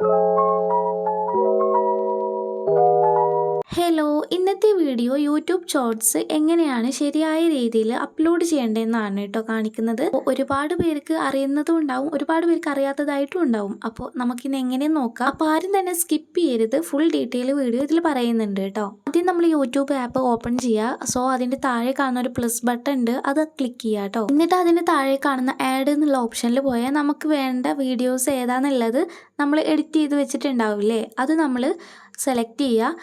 Thank you. Hello ഇന്നത്തെ video YouTube shorts എങ്ങനെയാണ് ശരിയായ രീതിയിൽ അപ്ലോഡ് ചെയ്യേണ്ടതെന്നാണ് കേട്ടോ കാണിക്കുന്നത്. ഒരുപാട് പേർക്ക് അറിയുന്നതും ഉണ്ടാവും ഒരുപാട് പേർക്ക് അറിയാത്തതായിട്ടും ഉണ്ടാവും. അപ്പോൾ നമുക്കിന്ന് എങ്ങനെ നോക്കാം? അപ്പോൾ ആരും തന്നെ സ്കിപ്പ് ചെയ്യരുത്. ഫുൾ ഡീറ്റെയിൽ വീഡിയോ ഇതിൽ പറയുന്നുണ്ട് കേട്ടോ. ആദ്യം നമ്മൾ യൂട്യൂബ് ആപ്പ് ഓപ്പൺ ചെയ്യുക സോ അതിന്റെ താഴെ കാണുന്ന ഒരു പ്ലസ് ബട്ടൺ ഉണ്ട്. അത് ക്ലിക്ക് ചെയ്യുക കേട്ടോ എന്നിട്ട് അതിന്റെ താഴെ കാണുന്ന ആഡ് എന്നുള്ള ഓപ്ഷനിൽ പോയാൽ നമുക്ക് വേണ്ട വീഡിയോസ് ഏതാണെന്നുള്ളത് നമ്മൾ എഡിറ്റ് ചെയ്ത് വെച്ചിട്ടുണ്ടാവില്ലേ? അത് നമ്മൾ സെലക്ട് ചെയ്യുക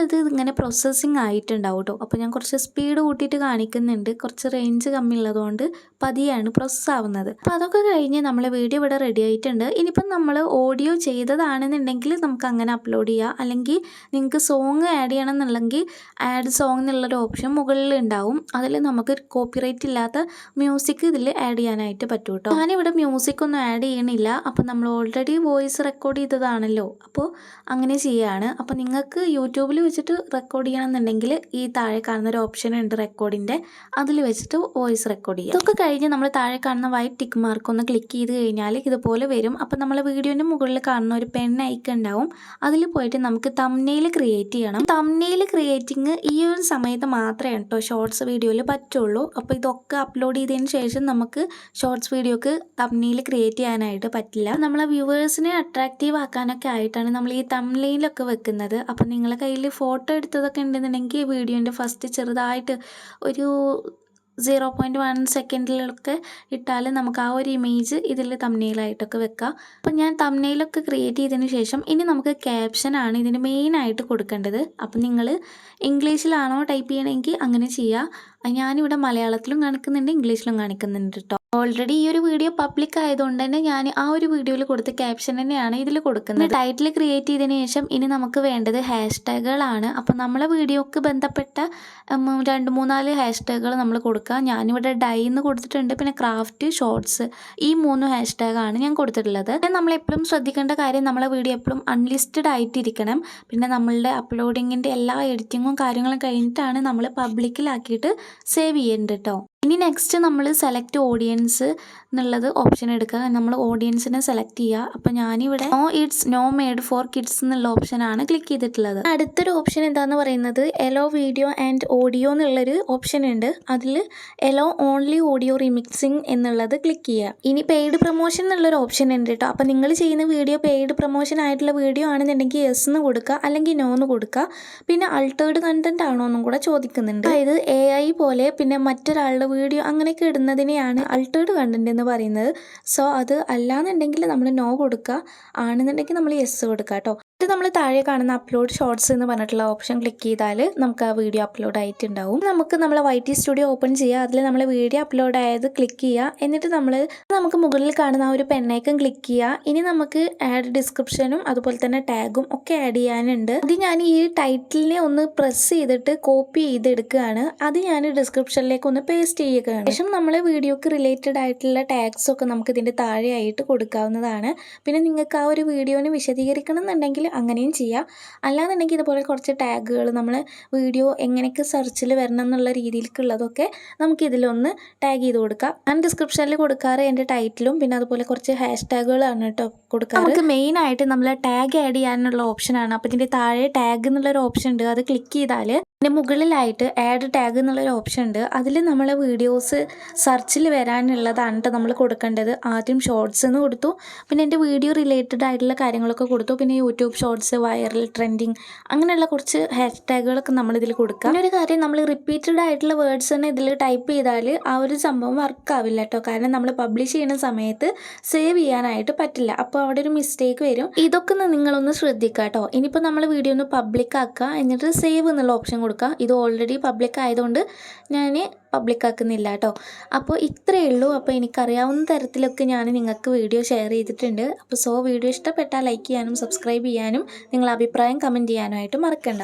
എന്നിട്ടത് ഇങ്ങനെ പ്രോസസ്സിങ് ആയിട്ടുണ്ടാവും കേട്ടോ അപ്പോൾ ഞാൻ കുറച്ച് സ്പീഡ് കൂട്ടിയിട്ട് കാണിക്കുന്നുണ്ട്. കുറച്ച് റേഞ്ച് കമ്മി ഉള്ളതുകൊണ്ട് പതിയാണ് പ്രോസസ്സ് ആവുന്നത്. അപ്പോൾ അതൊക്കെ കഴിഞ്ഞ് നമ്മളെ വീഡിയോ ഇവിടെ റെഡി ആയിട്ടുണ്ട്. ഇനിയിപ്പം നമ്മൾ ഓഡിയോ ചെയ്തതാണെന്നുണ്ടെങ്കിൽ നമുക്ക് അങ്ങനെ അപ്ലോഡ് ചെയ്യാം. അല്ലെങ്കിൽ നിങ്ങൾക്ക് സോങ് ആഡ് ചെയ്യണം എന്നുണ്ടെങ്കിൽ ആഡ് സോങ് എന്നുള്ളൊരു ഓപ്ഷൻ മുകളിൽ ഉണ്ടാവും. അതിൽ നമുക്ക് കോപ്പിറൈറ്റ് ഇല്ലാത്ത മ്യൂസിക് ഇതിൽ ആഡ് ചെയ്യാനായിട്ട് പറ്റും കേട്ടോ ഞാനിവിടെ മ്യൂസിക് ഒന്നും ആഡ് ചെയ്യണില്ല. അപ്പോൾ നമ്മൾ ഓൾറെഡി വോയിസ് റെക്കോർഡ് ചെയ്തതാണല്ലോ. അപ്പോൾ അങ്ങനെ ചെയ്യാണ്. അപ്പോൾ നിങ്ങൾക്ക് യൂട്യൂബിൽ വെച്ചിട്ട് റെക്കോർഡ് ചെയ്യണമെന്നുണ്ടെങ്കിൽ ഈ താഴെ കാണുന്ന ഒരു ഓപ്ഷൻ ഉണ്ട് റെക്കോർഡിന്റെ അതിൽ വെച്ചിട്ട് വോയിസ് റെക്കോർഡ് ചെയ്യാം ഇതൊക്കെ കഴിഞ്ഞ് നമ്മൾ താഴെ കാണുന്ന വൈറ്റ് ടിക്ക് മാർക്ക് ഒന്ന് ക്ലിക്ക് ചെയ്ത് കഴിഞ്ഞാൽ ഇതുപോലെ വരും. അപ്പോൾ നമ്മൾ വീഡിയോന്റെ മുകളിൽ കാണുന്ന ഒരു പെൻ ഐക്കൺ ഉണ്ടാവും. അതിൽ പോയിട്ട് നമുക്ക് തമ്നെയിൽ ക്രിയേറ്റ് ചെയ്യണം. തമ്നെയിൽ ക്രിയേറ്റിംഗ് ഈ ഒരു സമയത്ത് മാത്രമേ കേട്ടോ ഷോർട്സ് വീഡിയോയിൽ പറ്റുള്ളൂ. അപ്പോൾ ഇതൊക്കെ അപ്ലോഡ് ചെയ്തതിന് ശേഷം നമുക്ക് ഷോർട്സ് വീഡിയോക്ക് തമ്നെയിൽ ക്രിയേറ്റ് ചെയ്യാനായിട്ട് പറ്റില്ല. നമ്മളെ വ്യൂവേഴ്സിനെ അട്രാക്റ്റീവ് ആക്കാനൊക്കെ ആയിട്ടാണ് നമ്മൾ ഈ തമ്നെയിലൊക്കെ വെക്കുന്നത്. അപ്പോൾ നിങ്ങളെ കയ്യിൽ ഫോട്ടോ എടുത്തതൊക്കെ ഉണ്ടെന്നുണ്ടെങ്കിൽ വീഡിയോന്റെ ഫസ്റ്റ് ചെറുതായിട്ട് ഒരു സീറോ പോയിന്റ് വൺ സെക്കൻഡിലൊക്കെ ഇട്ടാൽ നമുക്ക് ആ ഒരു ഇമേജ് ഇതിൽ തമ്നെയിലായിട്ടൊക്കെ വെക്കാം. അപ്പം ഞാൻ തമ്നെയിലൊക്കെ ക്രിയേറ്റ് ചെയ്തതിന് ശേഷം ഇനി നമുക്ക് ക്യാപ്ഷനാണ് ഇതിന് മെയിനായിട്ട് കൊടുക്കേണ്ടത്. അപ്പം നിങ്ങൾ ഇംഗ്ലീഷിലാണോ ടൈപ്പ് ചെയ്യണമെങ്കിൽ അങ്ങനെ ചെയ്യുക ഞാനിവിടെ മലയാളത്തിലും കാണിക്കുന്നുണ്ട് ഇംഗ്ലീഷിലും കാണിക്കുന്നുണ്ട് കേട്ടോ ഓൾറെഡി ഈ ഒരു വീഡിയോ പബ്ലിക് ആയതുകൊണ്ട് തന്നെ ഞാൻ ആ ഒരു വീഡിയോയിൽ കൊടുത്ത ക്യാപ്ഷൻ തന്നെയാണ് ഇതിൽ കൊടുക്കുന്നത്. ടൈറ്റിൽ ക്രിയേറ്റ് ചെയ്തതിന് ശേഷം ഇനി നമുക്ക് വേണ്ടത് ഹാഷ് ടാഗുകളാണ് അപ്പോൾ നമ്മളെ വീഡിയോക്ക് ബന്ധപ്പെട്ട രണ്ട് മൂന്നാൽ ഹാഷ് ടാഗുകൾ നമ്മൾ കൊടുക്കുക. ഞാനിവിടെ ഡൈ എന്ന് കൊടുത്തിട്ടുണ്ട്. പിന്നെ ക്രാഫ്റ്റ് ഷോർട്സ് ഈ മൂന്ന് ഹാഷ് ടാഗാണ് ഞാൻ കൊടുത്തിട്ടുള്ളത്. എപ്പോഴും ശ്രദ്ധിക്കേണ്ട കാര്യം നമ്മളെ വീഡിയോ എപ്പോഴും അൺലിസ്റ്റഡ് ആയിട്ടിരിക്കണം. പിന്നെ നമ്മളുടെ അപ്ലോഡിങ്ങിന്റെ എല്ലാ എഡിറ്റിങ്ങും കാര്യങ്ങളും കഴിഞ്ഞിട്ടാണ് നമ്മൾ പബ്ലിക്കിലാക്കിയിട്ട് സേവ് ചെയ്യേണ്ടത് കേട്ടോ ഇനി നെക്സ്റ്റ് നമ്മൾ സെലക്ട് ഓഡിയൻസ് എന്നുള്ളത് ഓപ്ഷൻ എടുക്കുക. നമ്മൾ ഓഡിയൻസിനെ സെലക്ട് ചെയ്യുക. അപ്പോൾ ഞാനിവിടെ no it's no made for kids എന്നുള്ള ഓപ്ഷനാണ് ക്ലിക്ക് ചെയ്തിട്ടുള്ളത്. അടുത്തൊരു ഓപ്ഷൻ എന്താന്ന് പറയുന്നത് എലോ വീഡിയോ ആൻഡ് ഓഡിയോ എന്നുള്ളൊരു ഓപ്ഷൻ ഉണ്ട്. അതിൽ എലോ ഓൺലി ഓഡിയോ റിമിക്സിങ് എന്നുള്ളത് ക്ലിക്ക് ചെയ്യുക. ഇനി പെയ്ഡ് പ്രൊമോഷൻ എന്നുള്ളൊരു ഓപ്ഷൻ ഉണ്ട് കേട്ടോ. അപ്പോൾ നിങ്ങൾ ചെയ്യുന്ന വീഡിയോ പെയ്ഡ് പ്രൊമോഷൻ ആയിട്ടുള്ള വീഡിയോ ആണെന്നുണ്ടെങ്കിൽ യെസ് എന്ന് കൊടുക്കുക. അല്ലെങ്കിൽ നോ എന്ന് കൊടുക്കുക. പിന്നെ അൾട്ടേർഡ് കണ്ടന്റ് ആണോ എന്നും കൂടെ ചോദിക്കുന്നുണ്ട്. അതായത് എ പോലെ പിന്നെ മറ്റൊരാളുടെ വീഡിയോ അങ്ങനെയൊക്കെ ഇടുന്നതിനെയാണ് അൾട്ടേർഡ് കണ്ടന്റ് എന്ന് പറയുന്നത്. സോ അത് അല്ലാന്നുണ്ടെങ്കിൽ നമ്മൾ നോ കൊടുക്കുക. ആണെന്നുണ്ടെങ്കിൽ നമ്മൾ യെസ് കൊടുക്കുക കേട്ടോ. ഇത് നമ്മൾ താഴെ കാണുന്ന അപ്ലോഡ് ഷോർട്സ് എന്ന് പറഞ്ഞിട്ടുള്ള ഓപ്ഷൻ ക്ലിക്ക് ചെയ്താൽ നമുക്ക് ആ വീഡിയോ അപ്ലോഡ് ആയിട്ടുണ്ടാവും. നമുക്ക് നമ്മളെ വൈ ടി സ്റ്റുഡിയോ ഓപ്പൺ ചെയ്യുക അതിൽ നമ്മൾ വീഡിയോ അപ്ലോഡ് ആയത് ക്ലിക്ക് ചെയ്യുക എന്നിട്ട് നമ്മൾ നമുക്ക് മുകളിൽ കാണുന്ന ആ ഒരു പെണ്ണേക്കും ക്ലിക്ക് ചെയ്യുക ഇനി നമുക്ക് ആഡ് ഡിസ്ക്രിപ്ഷനും അതുപോലെ തന്നെ ടാഗും ഒക്കെ ആഡ് ചെയ്യാനുണ്ട്. അത് ഞാൻ ഈ ടൈറ്റിലിനെ ഒന്ന് പ്രസ് ചെയ്തിട്ട് കോപ്പി ചെയ്തെടുക്കുകയാണ്. അത് ഞാൻ ഡിസ്ക്രിപ്ഷനിലേക്ക് ഒന്ന് പേസ്റ്റ് ചെയ്യുകയാണ്. ശേഷം നമ്മളെ വീഡിയോക്ക് റിലേറ്റഡ് ആയിട്ടുള്ള ടാഗ്സ് ഒക്കെ നമുക്ക് ഇതിന്റെ താഴെയായിട്ട് കൊടുക്കാവുന്നതാണ്. പിന്നെ നിങ്ങൾക്ക് ആ ഒരു വീഡിയോനെ വിശദീകരിക്കണം എന്നുണ്ടെങ്കിൽ അങ്ങനെയും ചെയ്യാം. അല്ലാന്നുണ്ടെങ്കിൽ ഇതുപോലെ കുറച്ച് ടാഗുകൾ നമ്മൾ വീഡിയോ എങ്ങനെയൊക്കെ സെർച്ചിൽ വരണം എന്നുള്ള രീതിയിലേക്കുള്ളതൊക്കെ നമുക്ക് ഇതിലൊന്ന് ടാഗ് ചെയ്ത് കൊടുക്കാം. ഞാൻ ഡിസ്ക്രിപ്ഷനിൽ കൊടുക്കാറ് എന്റെ ടൈറ്റിലും പിന്നെ അതുപോലെ കുറച്ച് ഹാഷ് ടാഗുകളാണ് കേട്ടോ കൊടുക്കാം നമുക്ക് മെയിനായിട്ട് നമ്മൾ ടാഗ് ആഡ് ചെയ്യാനുള്ള ഓപ്ഷനാണ് അപ്പോൾ ഇതിന്റെ താഴെ ടാഗ് എന്നുള്ളൊരു ഓപ്ഷൻ ഉണ്ട്. അത് ക്ലിക്ക് ചെയ്താൽ ഇതിന്റെ മുകളിലായിട്ട് ആഡ് ടാഗ് എന്നുള്ളൊരു ഓപ്ഷൻ ഉണ്ട്. അതിൽ നമ്മൾ വീഡിയോസ് സെർച്ചിൽ വരാനുള്ളതാണ് നമ്മൾ കൊടുക്കേണ്ടത്. ആദ്യം ഷോർട്സ് എന്ന് കൊടുത്തു. പിന്നെ എന്റെ വീഡിയോ റിലേറ്റഡ് ആയിട്ടുള്ള കാര്യങ്ങളൊക്കെ കൊടുത്തു. പിന്നെ യൂട്യൂബ് ഷോർട്സ് വൈറൽ ട്രെൻഡിങ് അങ്ങനെയുള്ള കുറച്ച് ഹാഷ് ടാഗുകളൊക്കെ നമ്മളിതിൽ കൊടുക്കുക പിന്നെ ഒരു കാര്യം നമ്മൾ റിപ്പീറ്റഡ് ആയിട്ടുള്ള വേർഡ്സ് തന്നെ ഇതിൽ ടൈപ്പ് ചെയ്താൽ ആ ഒരു സംഭവം വർക്ക് ആവില്ല കേട്ടോ കാരണം നമ്മൾ പബ്ലിഷ് ചെയ്യുന്ന സമയത്ത് സേവ് ചെയ്യാനായിട്ട് പറ്റില്ല. അപ്പോൾ അവിടെ ഒരു മിസ്റ്റേക്ക് വരും. ഇതൊക്കെ നിങ്ങളൊന്ന് ശ്രദ്ധിക്കുക കേട്ടോ ഇനിയിപ്പോൾ നമ്മൾ വീഡിയോ ഒന്ന് പബ്ലിക് ആക്കുക എന്നിട്ട് സേവ് എന്നുള്ള ഓപ്ഷൻ കൊടുക്കുക ഇത് ഓൾറെഡി പബ്ലിക് ആയതുകൊണ്ട് ഞാൻ പബ്ലിക് ആക്കുന്നില്ല കേട്ടോ. അപ്പോൾ ഇത്രയേ ഉള്ളൂ. അപ്പോൾ എനിക്കറിയാവുന്ന തരത്തിലൊക്കെ ഞാൻ നിങ്ങൾക്ക് വീഡിയോ ഷെയർ ചെയ്തിട്ടുണ്ട്. അപ്പോൾ സോ വീഡിയോ ഇഷ്ടപ്പെട്ടാൽ ലൈക്ക് ചെയ്യാനും സബ്സ്ക്രൈബ് ചെയ്യാനും നിങ്ങളുടെ അഭിപ്രായം കമന്റ് ചെയ്യാനുമായിട്ട് മറക്കണ്ട.